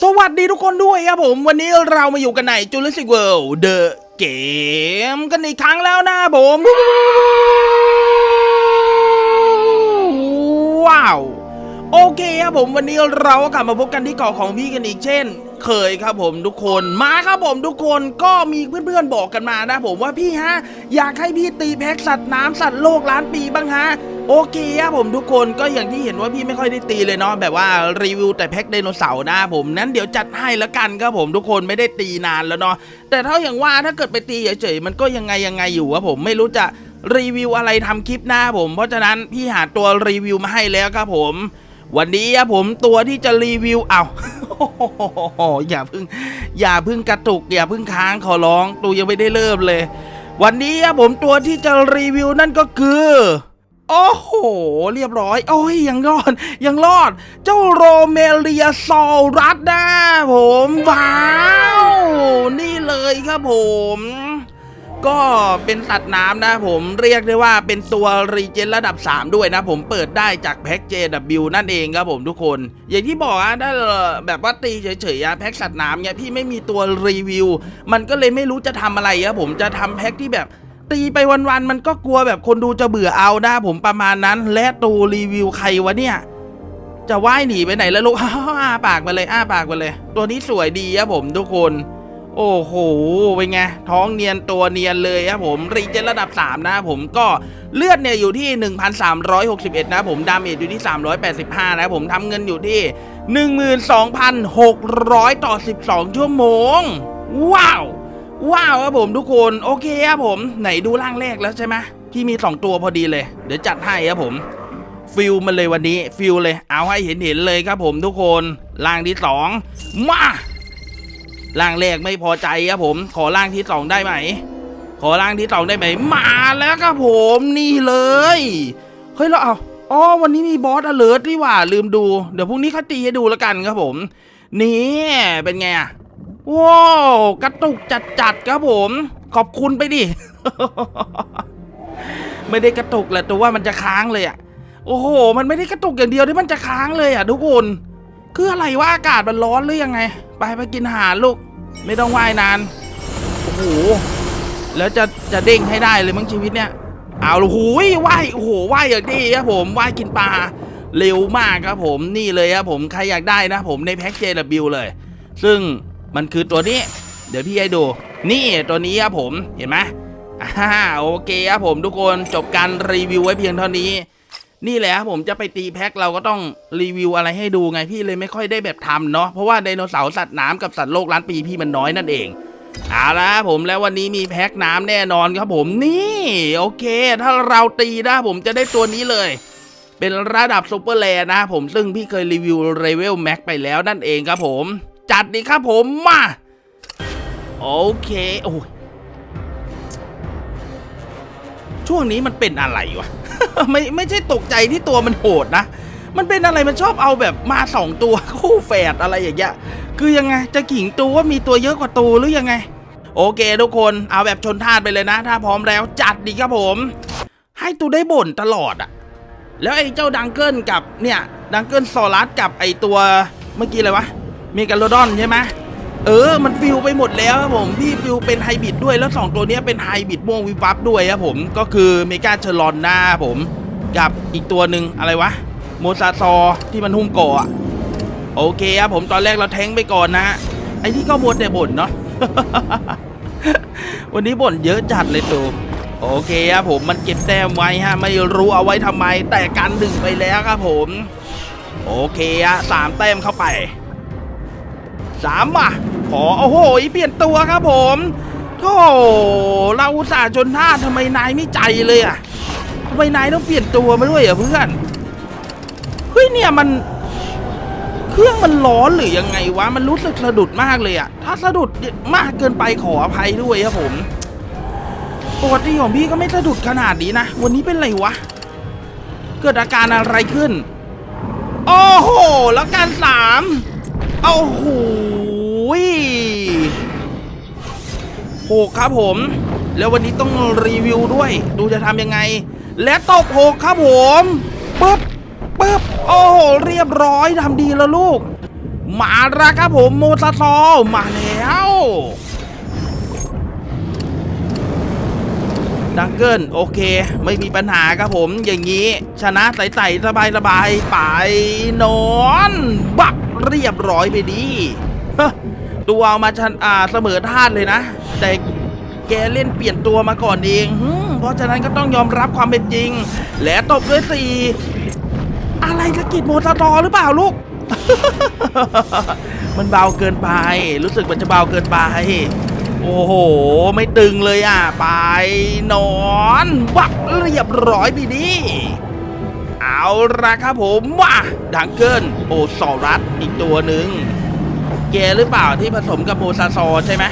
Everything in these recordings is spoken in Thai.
สวัสดีทุกคนด้วยครับผมวันนี้เรามาอยู่กันใน Jurassic World The Game กันอีกครั้งแล้วนะผมว้าว โอเคครับผมวันนี้เราก็กลับมาพบกันที่เกาะของพี่กันอีกเช่น เคยครับผมทุกคนมาครับผมทุกคนก็มีเพื่อนๆบอกกันมานะผมว่าพี่ฮะ อยากให้พี่ตีแพ็กสัตว์น้ำสัตว์โลกล้านปีบ้างฮะ โอเคครับผมทุกคนก็อย่างที่เห็นว่าพี่ไม่ค่อยได้ตีเลยเนาะแบบว่ารีวิวแต่แพ็กไดโนเสาร์นะผมนั้นเดี๋ยวจัดให้ละกันครับผมทุกคนไม่ได้ตีนานแล้วเนาะแต่เท่าอย่างว่าถ้าเกิดไปตีเฉยๆมันก็ยังไงยังไงอยู่ครับผมไม่รู้จะรีวิวอะไรทำคลิปหน้าผม เพราะฉะนั้นพี่หาตัวรีวิวมาให้แล้วครับผม วันนี้ครับผมตัวที่จะรีวิวเอาอย่าพึ่ง อย่าพึ่งกระตุกอย่าพึ่งค้างขอร้องตูยังไม่ได้เริ่มเลย วันนี้ครับผมตัวที่จะรีวิวนั่นก็คือ โอ้โห เรียบร้อย โอ้ย ยังรอด ยังรอด เจ้าโรเมเลียซอรัสนะผม ว้าว นี่เลยครับผม ก็เป็นสัตว์น้ำนะผมเรียกได้ว่าเป็นตัวรีเจนระดับ 3 ด้วยนะผมเปิดได้จากแพ็ก JW นั่นเองครับผมทุกคน อย่างที่บอกอะถ้าแบบว่าตีเฉยๆอะแพ็กสัตว์น้ำเนี่ยพี่ไม่มีตัวรีวิว มันก็เลยไม่รู้จะทำอะไรอะผมจะทำแพ็กที่แบบ ตีไปวันๆมันก็กลัวแบบคนดูจะเบื่อเอานะผมประมาณนั้น และตัวรีวิวใครวะเนี่ยจะว่ายหนีไปไหนแล้วลูกอ้าปากมาเลยอ้าปากมาเลย ตัวนี้สวยดีครับผมทุกคน โอ้โหเป็นไงท้องเนียนตัวเนียนเลยครับผมรีเจนระดับ 3 นะผมก็เลือดเนี่ยอยู่ที่ 1,361 นะผมดาเมจอยู่ที่ 385 นะผมทำเงินอยู่ที่ 12,600 ต่อ 12 ชั่วโมง ว้าว ว้าวครับผมทุกคนโอเคครับผม ไหนดูร่างแรกแล้วใช่ไหมพี่มี2ตัวพอดีเลย เดี๋ยวจัดให้ครับผมฟิลมันเลยวันนี้ฟิลเลยเอาให้เห็นเห็นๆเลยครับผมทุกคนร่างที่สองมาร่างแรกไม่พอใจครับผม ขอร่างที่สองได้ไหม ขอร่างที่สองได้ไหม มาแล้วครับผมนี่เลยเฮ้ยเราเอาอ๋อวันนี้มีบอสอเลิร์ที่ว่าลืมดู เดี๋ยวพรุ่งนี้เขาตีให้ดูแล้วกันครับผม นี่เป็นไงอะ ว้าวกระตุกจัดๆครับผม ขอบคุณไปดิ ไม่ได้กระตุกแหละแต่ว่ามันจะค้างเลยอะโอ้โห มันไม่ได้กระตุกอย่างเดียวที่มันจะค้างเลยอะทุกคนคืออะไรว่าอากาศมันร้อนหรือยังไง ไปไปกินอาหารลูก ไม่ต้องว่ายนาน โอ้โห แล้วจะจะเด้งให้ได้เลยมั้งชีวิตเนี่ย เอาละหูยว่ายโอ้โหว่ายอย่างนี้ครับผมว่ายกินปลาเร็วมากครับผมนี่เลยครับผมใครอยากได้นะผมในแพ็กเจลบิวเลย ซึ่ง มันคือตัวนี้ เดี๋ยวพี่ให้ดู นี่ตัวนี้ครับผมเห็นไหมอ่าโอเคครับผมทุกคนจบการรีวิวไว้เพียงเท่านี้ นี่แหละครับผมจะไปตีแพ็คเราก็ต้องรีวิวอะไรให้ดูไงพี่เลยไม่ค่อยได้แบบทำเนาะเพราะว่าไดโนเสาร์สัตว์น้ำกับสัตว์โลกล้านปีพี่มันน้อยนั่นเองเอาละครับผมแล้ววันนี้มีแพ็คน้ำแน่นอนครับผมนี่โอเค ถ้าเราตีนะผมจะได้ตัวนี้เลย เป็นระดับซูเปอร์แลร์นะผมซึ่งพี่เคยรีวิวเลเวลแม็กไปแล้วนั่นเองครับผม จัดดีครับผมมาโอเคโอ้ยช่วงนี้มันเป็นอะไรวะ ไม่ไม่ใช่ตกใจที่ตัวมันโหดนะ มันเป็นอะไรมันชอบเอาแบบมาสองตัวคู่แฝดอะไรอย่างเงี้ยคือยังไงจะขิงตัวว่ามีตัวเยอะกว่าตัวหรือยังไง โอเคทุกคนเอาแบบชนทานไปเลยนะ ถ้าพร้อมแล้วจัดดีครับผม ให้ตูได้บ่นตลอดอะแล้วไอ้เจ้าดังเกิลกับเนี่ย ดังเกิลซอรัสกับไอ้ตัวเมื่อกี้อะไรวะ เมกาโลดอนใช่ไหมเออ มันฟิวไปหมดแล้วครับผมพี่ฟิวเป็นไฮบริดด้วยแล้วสองตัวนี้เป็นไฮบริดม่วงวิบับด้วยครับผมก็คือเมกาเชอรอนหน้าผมกับอีกตัวหนึ่งอะไรวะ โมซาซอที่มันหุ้มกาะอะโอเคครับผมตอนแรกเราแทงไปก่อนนะไอ้ที่ก็บ่นแต่บ่นเนาะวันนี้บ่นเยอะจัดเลยตูโอเคครับผมมันเก็บแต้มไว้ฮะ ไม่รู้เอาไว้ทำไมแต่กันดึงไปแล้วครับผม โอเคอะสามแต้มเข้าไป สามมาขอโอ้โหเปลี่ยนตัวครับผมโธ่เราอุตส่าห์จนท่าทำไมนายไม่ใจเลยอะทำไมนายต้องเปลี่ยนตัวมาด้วยอะเพื่อนเฮ้ยเนี่ยมัน เครื่องมันร้อนหรือยังไงวะมันรู้สึกสะดุดมากเลยอะถ้าสะดุดมากเกินไปขออภัยด้วยครับผมปกติของพี่ก็ไม่สะดุดขนาดนี้นะ วันนี้เป็นไรวะ เกิดอาการอะไรขึ้น โอ้โห แล้วการสามโอ้โห หกครับผม แล้ววันนี้ต้องรีวิวด้วย ดูจะทำยังไง และตกหกครับผมปึ๊บปึ๊บโอ้โหเรียบร้อยทำดีแล้วลูก มาแล้วครับผมโมซาซอมาแล้วดังเกิลโอเค ไม่มีปัญหาครับผมอย่างนี้ ชนะใสๆสบายๆไปนอน บักเรียบร้อยไปดี ตัวเอามาชันอ่าเสมอท่าตุเลยนะ แต่แกเล่นเปลี่ยนตัวมาก่อนเองเพราะฉะนั้นก็ต้องยอมรับความเป็นจริง และตบด้วยสี่อะไรสะกิดโมตาตอหรือเปล่าลูก มันเบาเกินไป รู้สึกมันจะเบาเกินไป โอ้โห ไม่ตึงเลยอะ ไปนอนบักเรียบร้อยไปดิเอาละครับผมว่าดังเกิลโอซอรัสอีกตัวหนึ่ง แกหรือเปล่าที่ผสมกับโมซาซอใช่ไหม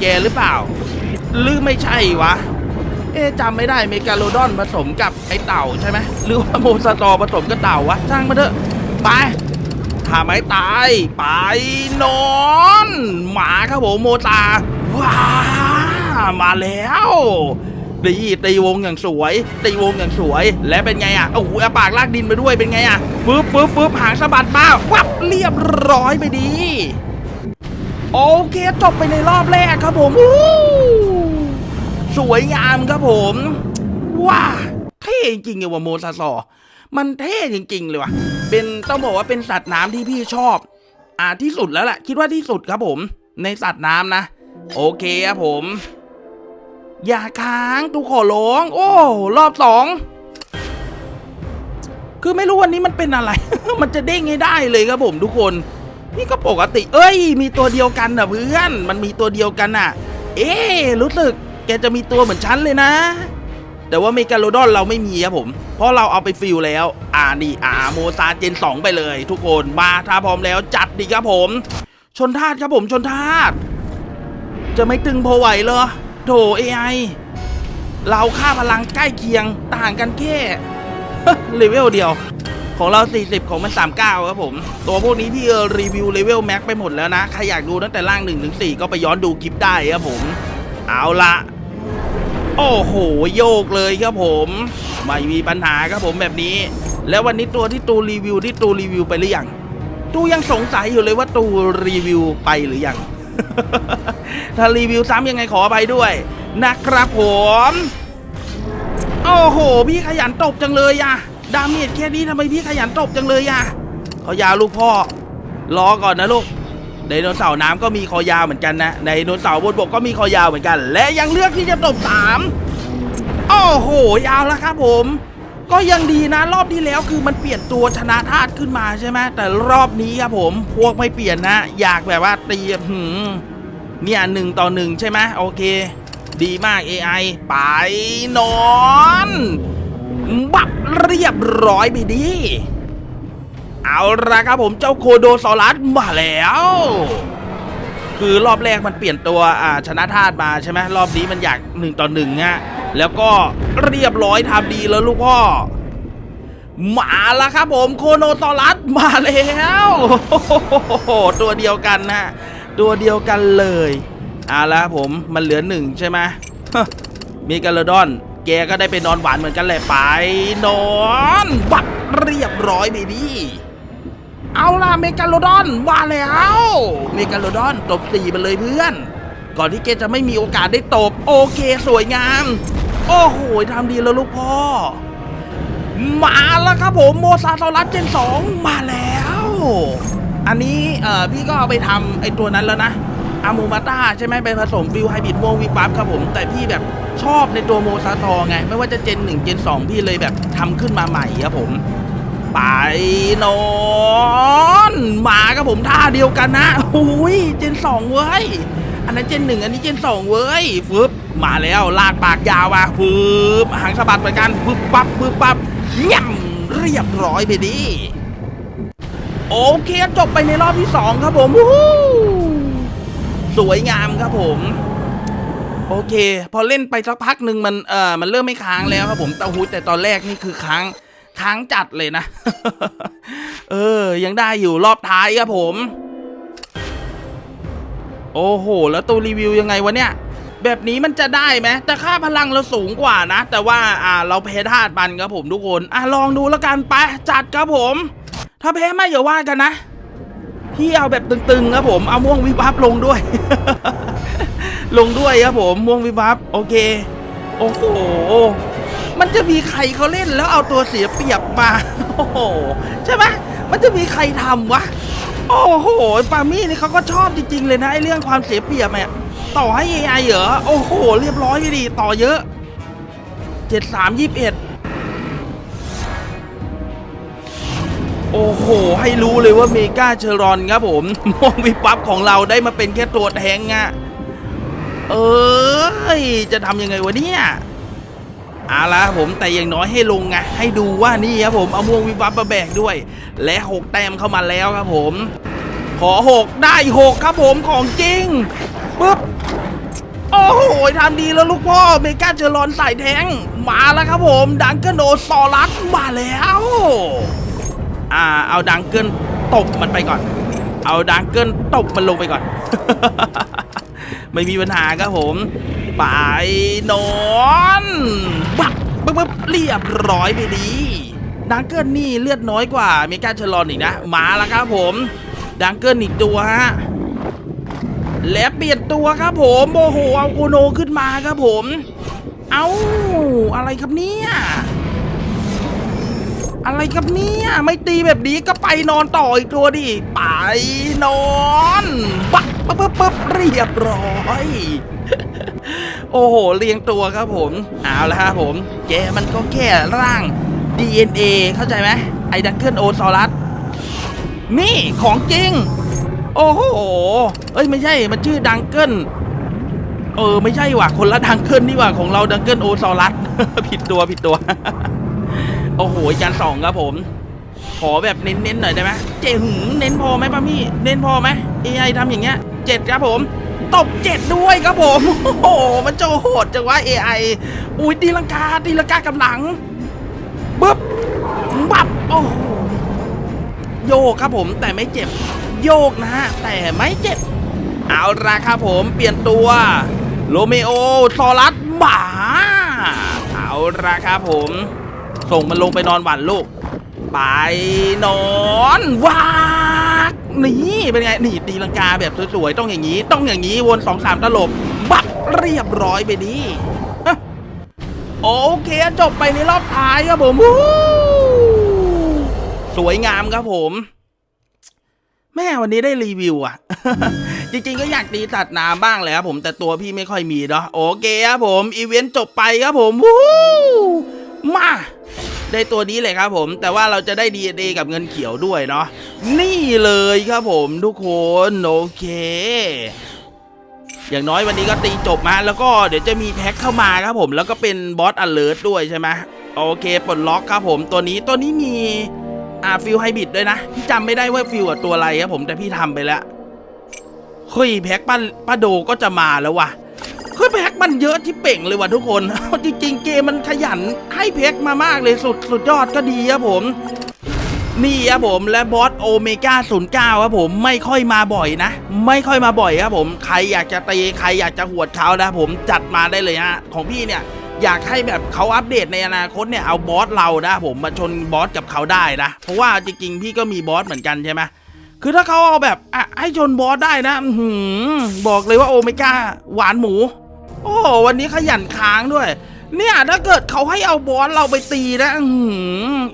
แกหรือเปล่า หรือไม่ใช่วะ เอ๊จำไม่ได้เมกาโลดอนผสมกับไอเต่าใช่ไหมหรือว่าโมซาซอผสมกับเต่าวะช่างมาเถอะไปถ้าไม่ตายไปนอน หมาครับผมโมตาว้ามาแล้วดีตีวงอย่างสวย ตีวงอย่างสวย และเป็นไงอะโอ้โหปากลากดินไปด้วยเป็นไงอะฟึบฟึบฟึบหางสะบัดมาวับเรียบร้อยไปดี โอเคจบไปในรอบแรกครับผมสวยงามครับผมว้าเท่จริงๆเลยว่ะโมซาซอ มันเท่จริง ๆ เลยว่ะ เป็นต้องบอกว่าเป็นสัตว์น้ำที่พี่ชอบ อ่าที่สุดแล้วแหละคิดว่าที่สุดครับผม ในสัตว์น้ำนะ โอเคครับผม อย่าค้างตูขอร้องโอ้ รอบสองคือไม่รู้วันนี้มันเป็นอะไร มันจะเด้งให้ได้เลยครับผมทุกคน นี่ก็ปกติ เอ้ย มีตัวเดียวกันนะเพื่อน มันมีตัวเดียวกันน่ะ เอ๊รู้สึกแกจะมีตัวเหมือนฉันเลยนะ แต่ว่าเมกาโลดอนเราไม่มีครับผม เพราะเราเอาไปฟิลแล้ว อ่านี่อ่าโมซาเจน 2 ไปเลย ทุกคน มาถ้าพร้อมแล้วจัดดีครับผม ชนทาดครับผมชนทาดจะไม่ตึงพอไหวเหรอโถ AI เราค่าพลังใกล้เคียงต่างกันแค่เลเวลเดียว ของเรา 40 ของมัน 39 ครับผม ตัวพวกนี้พี่เออรีวิวเลเวลแม็กไปหมดแล้วนะ ใครอยากดูตั้งแต่ล่าง 1-4 ก็ไปย้อนดูคลิปได้ครับผม เอาละโอ้โห โยกเลยครับผม ไม่มีปัญหาครับผมแบบนี้ แล้ววันนี้ตัวที่ตูรีวิวที่ตูรีวิวไปหรือยังตูยังสงสัยอยู่เลยว่าตูรีวิวไปหรือยังถ้ารีวิวซ้ำยังไงขออภัยด้วยนะครับผม โอ้โห พี่ขยันตบจังเลยอะ ดาเมจแค่นี้ทำไมพี่ขยันตบจังเลยอะขอยาวลูกพ่อรอก่อนนะลูกไดโนเสาร์น้ำก็มีคอยาวเหมือนกันนะไดโนเสาร์บนบกก็มีคอยาวเหมือนกัน และยังเลือกที่จะตบสามโอ้โหยาวแล้วครับผม ก็ยังดีนะรอบที่แล้วคือมันเปลี่ยนตัวชนะธาตุขึ้นมาใช่ไหมแต่รอบนี้ครับผม พวกไม่เปลี่ยนนะ อยากแบบว่าตีหืมเนี่ยหนึ่งต่อหนึ่งใช่ไหมโอเค ดีมาก AI ไปนอน บับเรียบร้อยไปดี เอาละครับผมเจ้าโคโดซอรัสมาแล้ว คือรอบแรกมันเปลี่ยนตัวอ่าชนะธาตุมาใช่ไหมรอบนี้มันอยากหนึ่งต่อหนึ่งฮะแล้วก็เรียบร้อยทำดีแล้วลูกพ่อมาแล้วครับผมโคโนซอรัสมาแล้วตัวเดียวกันนะตัวเดียวกันเลยเอาละครับผมมันเหลือหนึ่งใช่ไหมมีกาลดอน แกก็ได้ไปนอนหวานเหมือนกันแหละไป นอนบักเรียบร้อยไปดิเอาล่ะเมกาโลดอนมาแล้วเมกาโลดอนตบสี่ไปเลยเพื่อน ก่อนที่แกจะไม่มีโอกาสได้ตบ โอเคสวยงาม โอ้โหทำดีแล้วลูกพ่อ มาแล้วครับผมโมซาซอรัสเจนสองมาแล้ว อันนี้เอ่อพี่ก็เอาไปทำไอตัวนั้นแล้วนะ อามูมาต้าใช่ไหมไปผสมฟิวไฮบริดวงวิบวับครับผม แต่พี่แบบชอบในตัวโมซาซอไง ไม่ว่าจะเจน1เจน2 พี่เลยแบบทำขึ้นมาใหม่ครับผม ไปนอนมาครับผมท่าเดียวกันนะโอ้ยเจน2เว้ย อันนั้นเจนหนึ่งอันนี้เจนสองเว้ยฟึบมาแล้วลากปากยาวมาฟึบหางสะบัดเหมือนกันฟึบปั๊บฟึบปั๊บย่ำเรียบร้อยไปดิโอเคจบไปในรอบที่สองครับผมวู้ สวยงามครับผม โอเค พอเล่นไปสักพักหนึ่งมันเอ่อมันเริ่มไม่ค้างแล้วครับผมแต่หูแต่ตอนแรกนี่คือค้างค้างจัดเลยนะ เออ ยังได้อยู่รอบท้ายครับผม โอ้โห แล้วตัวรีวิวยังไงวะเนี่ย แบบนี้มันจะได้ไหมแต่ค่าพลังเราสูงกว่านะ แต่ว่าอ่าเราแพ้ธาตุมันครับผมทุกคน อะลองดูแล้วกันไปจัดครับผม ถ้าแพ้ไม่อย่าว่ากันนะ พี่เอาแบบตึงๆครับผมเอาม่วงวิบับลงด้วย ลงด้วยครับผมม่วงวิบับโอเค โอ้โหมันจะมีใครเขาเล่นแล้วเอาตัวเสียเปรียบมาโอ้โหใช่ไหมมันจะมีใครทำวะโอ้โหปามี่นี่เขาก็ชอบจริงๆเลยนะไอเรื่องความเสียเปรียบเนี่ยต่อให้ AI เหรอโอ้โห เรียบร้อยไปดีต่อเยอะเอ็ด โอ้โห ให้รู้เลยว่าเมกาเชอรอนครับผมม่วงวิบวับของเราได้มาเป็นแค่ตัวแทงอะเอ้ย จะทำยังไงวะเนี่ยเอาละครับผมแต่อย่างน้อยให้ลงไงให้ดูว่านี่ครับผมเอาม่วงวิบับมาแบกด้วย และหกแต้มเข้ามาแล้วครับผม ขอหกได้หกครับผมของจริงปึ๊บโอ้โหทำดีแล้วลูกพ่อเมกาเจอรอนใสายแทง มาแล้วครับผม ดังกิลโนซอรัสมาแล้ว อ่า เอาดังเกิลตบมันไปก่อน เอาดังเกิลตบมันลงไปก่อน ไม่มีปัญหาครับผม ไปนอนบักปึ๊บปึ๊บเรียบร้อยไปดีดังเกิลนี่เลือดน้อยกว่าเมกาเชลอนอีกนะ มาแล้วครับผม ดังเกิลอีกตัวฮะและเปลี่ยนตัวครับผมโอโหเอาโคโนขึ้นมาครับผม เอาอะไรครับเนี่ย อะไรครับเนี่ย ไม่ตีแบบนี้ก็ไปนอนต่ออีกตัวดิ ไปนอนปั๊บปั๊บปั๊บปั๊บเรียบร้อย โอ้โห เรียงตัวครับผม เอาละครับผม แกมันก็แค่ร่าง DNA เข้าใจไหมไอ้ดังเกิลโอซอรัสนี่ของจริง โอ้โห เอ้ยไม่ใช่ มันชื่อดังเกิลเออ ไม่ใช่ว่ะ คนละดังเกิลนี่ว่ะของเราดังเกิลโอซอรัสผิดตัวผิดตัว โอ้โหจานสองครับผม ขอแบบเน้นๆหน่อยได้ไหมเจ๋งเน้นพอไหมป้ามี่ เน้นพอไหม AI ทำอย่างเงี้ยเจ็ดครับผมตบเจ็ดด้วยครับผม โอ้โห มันโจโหดจังวะ AI อุ้ยตีลังกาตีลังกากำลังบึ๊บบับโอ้โหโยกครับผมแต่ไม่เจ็บ โยกนะฮะ แต่ไม่เจ็บ เอาละครับผมเปลี่ยนตัวโรเมโอซอรัสหมาเอาละครับผม ส่งมันลงไปนอนหวันลูก ไปนอนวากนี่เป็นไงนี่ตีลังกาแบบสวยๆต้องอย่างนี้ ต้องอย่างนี้วนสองสามตลบ บักเรียบร้อยไปดีโอเคจบไปในรอบท้ายครับผมสวยงามครับผมแม่วันนี้ได้รีวิวอะ จริงๆก็อยากตีตัดน้ำบ้างแหละครับผมแต่ตัวพี่ไม่ค่อยมีเนาะโอเคครับผม อีเวนต์จบไปครับผมวู้ มาได้ตัวนี้เลยครับผมแต่ว่าเราจะได้ DNA กับเงินเขียวด้วยเนาะนี่เลยครับผมทุกคนโอเค อย่างน้อยวันนี้ก็ตีจบมาแล้วก็เดี๋ยวจะมีแพ็คเข้ามาครับผมแล้วก็เป็นบอสอเลิร์ด้วยใช่ไหมโอเคปลดล็อกครับผมตัวนี้ตัวนี้มีอ่าฟิลไฮบริดด้วยนะพี่จำไม่ได้ว่าฟิลกับตัวอะไรครับผมแต่พี่ทำไปแล้วเฮ้ยแพ็คป้าป้าโดก็จะมาแล้วว่ะ เฮ้ยแพ็คมันเยอะที่เป่งเลยว่ะทุกคนจริงๆเกมมันขยันให้แพ็คมามากเลยสุดสุดยอดก็ดีครับผมนี่ครับผมและบอสโอเมก้า09ครับผมไม่ค่อยมาบ่อยนะ ไม่ค่อยมาบ่อยครับผมใครอยากจะตีใครอยากจะหวดเขานะผมจัดมาได้เลยฮะของพี่เนี่ยอยากให้แบบเขาอัปเดตในอนาคตเนี่ยเอาบอสเรานะผมมาชนบอสกับเขาได้นะ เพราะว่าจริงๆพี่ก็มีบอสเหมือนกันใช่ไหมคือถ้าเขาเอาแบบอะให้ชนบอสได้นะอืบอกเลยว่าโอเมก้าหวานหมู โอ้วันนี้ขยันค้างด้วย เนี่ยถ้าเกิดเขาให้เอาบอสเราไปตีนะ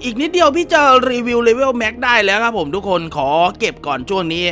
อีกนิดเดียวพี่จะรีวิวเลเวลแม็กได้แล้วครับผมทุกคนขอเก็บก่อนช่วงนี้